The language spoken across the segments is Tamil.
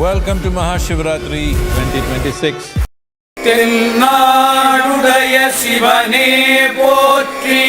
Mahashivratri 2026. தென்னாடுடைய சிவனே போற்றி.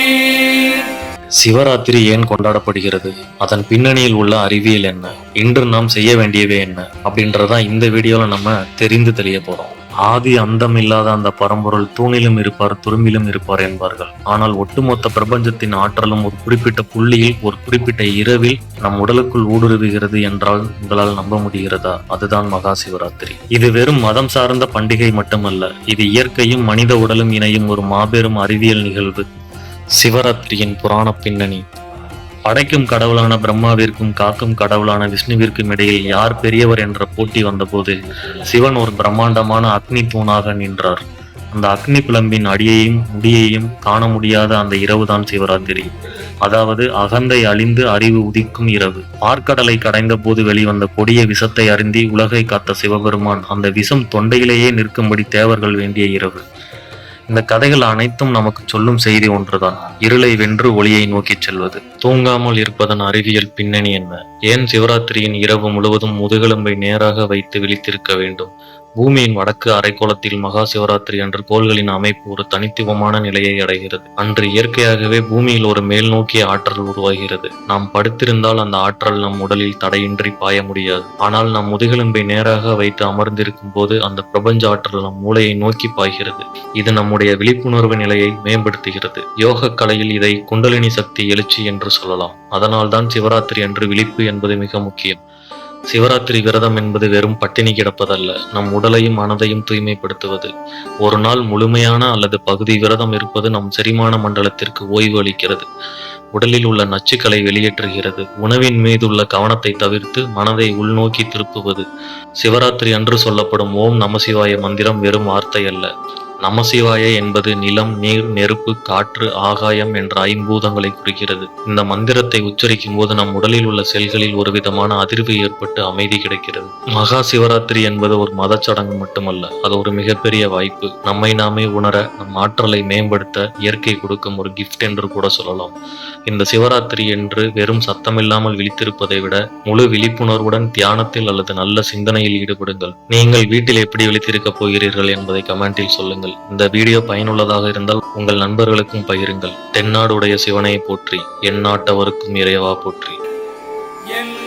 சிவராத்திரி ஏன் கொண்டாடப்படுகிறது? அதன் பின்னணியில் உள்ள அறிவியல் என்ன? இன்று நாம் செய்ய வேண்டியவை என்ன? அப்படின்றதான் இந்த வீடியோல நம்ம தெரிந்து தெரிய போறோம். ஆதி அந்தம் இல்லாத அந்த பரம்பொருள் தூணிலும் இருப்பார் துரும்பிலும் இருப்பார் என்பார்கள். ஆனால் ஒட்டுமொத்த பிரபஞ்சத்தின் ஆற்றலும் ஒரு குறிப்பிட்ட புள்ளியில் ஒரு குறிப்பிட்ட இரவில் நம் உடலுக்குள் ஊடுருவுகிறது என்றால் உங்களால் நம்ப முடிகிறதா? அதுதான் மகா சிவராத்திரி இது வெறும் மதம் சார்ந்த பண்டிகை மட்டுமல்ல இது இயற்கையும் மனித உடலும் இணையும் ஒரு மாபெரும் அறிவியல் நிகழ்வு. சிவராத்திரியின் புராண பின்னணி. படைக்கும் கடவுளான பிரம்மாவிற்கும் காக்கும் கடவுளான விஷ்ணுவிற்கும் இடையில் யார் பெரியவர் என்ற போட்டி வந்தபோது சிவன் ஒரு பிரம்மாண்டமான அக்னி தூணாக நின்றார். அந்த அக்னி பிளம்பின் அடியையும் முடியையும் காண முடியாத அந்த இரவுதான் சிவராத்திரி. அதாவது அகந்தை அழிந்து அறிவு உதிக்கும் இரவு. பார்க்கடலை கடைந்த போது வெளிவந்த கொடிய விஷத்தை அருந்தி உலகை காத்த சிவபெருமான் அந்த விஷம் தொண்டையிலேயே நிற்கும்படி தேவர்கள் வேண்டிய இரவு. இந்த கதைகள் அனைத்தும் நமக்கு சொல்லும் செய்தி ஒன்றுதான். இருளை வென்று ஒளியை நோக்கி செல்வது. தூங்காமல் இருப்பதன் அறிவியல் பின்னணி என்ன? ஏன் சிவராத்திரியின் இரவு முழுவதும் முதுகெலும்பை நேராக வைத்து விழித்திருக்க வேண்டும்? பூமியின் வடக்கு அரைக்கோளத்தில் மகா சிவராத்திரி அன்று கோள்களின் அமைப்பு ஒரு தனித்துவமான நிலையை அடைகிறது. அன்று இயற்கையாகவே பூமியில் ஒரு மேல் நோக்கிய ஆற்றல் உருவாகிறது. நாம் படுத்திருந்தால் அந்த ஆற்றல் நம் உடலில் தடையின்றி பாய முடியாது. ஆனால் நம் முதுகெலும்பை நேராக வைத்து அமர்ந்திருக்கும் போது அந்த பிரபஞ்ச ஆற்றல் நம் மூளையை நோக்கி பாய்கிறது. இது நம்முடைய விழிப்புணர்வு நிலையை மேம்படுத்துகிறது. யோக கலையில் இதை குண்டலினி சக்தி எழுச்சி என்று சொல்லலாம். அதனால்தான் சிவராத்திரி அன்று விழிப்பு என்பது மிக முக்கியம். சிவராத்திரி விரதம் என்பது வெறும் பட்டினி கிடப்பதல்ல. நம் உடலையும் மனதையும் தூய்மைப்படுத்துவது. ஒரு நாள் முழுமையான அல்லது பகுதி விரதம் இருப்பது நம் செரிமான மண்டலத்திற்கு ஓய்வு அளிக்கிறது. உடலில் உள்ள நச்சுக்களை வெளியேற்றுகிறது. உணவின் மீதுள்ள கவனத்தை தவிர்த்து மனதை உள்நோக்கி திருப்புவது. சிவராத்திரி அன்று சொல்லப்படும் ஓம் நமசிவாய மந்திரம் வெறும் வார்த்தை அல்ல. நமசிவாய என்பது நிலம் நீர் நெருப்பு காற்று ஆகாயம் என்ற ஐம்பூதங்களை குறிக்கிறது. இந்த மந்திரத்தை உச்சரிக்கும் போது நம் உடலில் உள்ள செல்களில் ஒரு விதமான அதிர்வு ஏற்பட்டு அமைதி கிடைக்கிறது. மகா சிவராத்திரி என்பது ஒரு மதச்சடங்கு மட்டுமல்ல அது ஒரு மிகப்பெரிய வாய்ப்பு. நம்மை நாமே உணர நம் ஆற்றலை மேம்படுத்த இயற்கை கொடுக்கும் ஒரு கிஃப்ட் என்று கூட சொல்லலாம். இந்த சிவராத்திரி என்று வெறும் சத்தமில்லாமல் விழித்திருப்பதை விட முழு விழிப்புணர்வுடன் தியானத்தில் அல்லது நல்ல சிந்தனையில் ஈடுபடுங்கள். நீங்கள் வீட்டில் எப்படி விழித்திருக்கப் போகிறீர்கள் என்பதை கமெண்டில் சொல்லுங்கள். இந்த வீடியோ பயனுள்ளதாக இருந்தால் உங்கள் நண்பர்களுக்கும் பகிருங்கள். தென்னாடுடைய சிவனை போற்றி எந்நாட்டவருக்கும் இறைவா போற்றி. என்